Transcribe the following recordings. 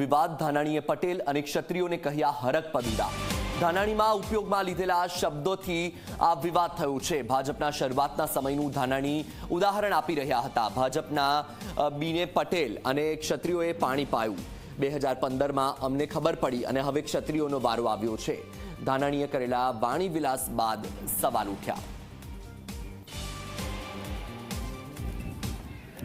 વિવાદ ધાનાણીએ પટેલ અને ક્ષત્રિયોને કહ્યા હરક પદુડા ધાનાણીમાં ઉપયોગમાં લીધેલા શબ્દોથી આ વિવાદ થયો છે. ભાજપના શરૂઆતના સમયનું ધાનાણી ઉદાહરણ આપી રહ્યા હતા. ભાજપના બીને પટેલ અને ક્ષત્રિયોએ પાણી પાયું. બે હજાર પંદરમાં અમને ખબર પડી અને હવે ક્ષત્રિયોનો વારો આવ્યો છે. ધાનાણીએ કરેલા વાણીવિલાસ બાદ સવાલ ઉઠ્યા.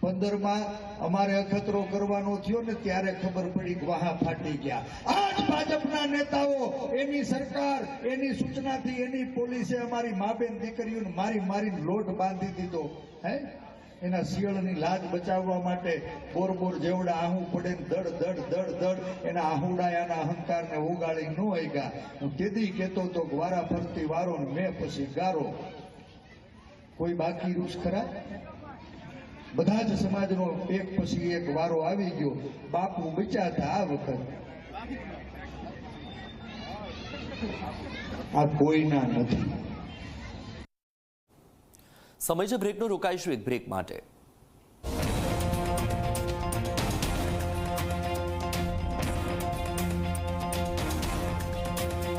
પંદરમાં અમારે અખતરો કરવાનો થયો ને ત્યારે ખબર પડી કે વાહા ફાટી ગયા. આજ ભાજપના નેતાઓ, એની સરકાર, એની સૂચનાથી એની પોલીસે અમારી મા બેન દીકરીઓને મારી મારીને લોટ બાંધી દીધો. હે? એના શિયળની લાજ બચાવવા માટે બોર બોર જેવડા આહું પડે દડ દડ દડ દડ એના આહુડાયાના અહંકારને ઉગાડી ન ગયા હું કેદી કહેતો તો વારા ફરતી વારો ને મેં પછી ગારો. કોઈ બાકી રૂસ ખરા? બધા જ સમાજનો એક પછી એક વારો આવી ગયો. બાપુ બચાતા આ વખત, આ કોઈના નથી. સમય છે બ્રેકનો રોકાઈશું એક બ્રેક માટે.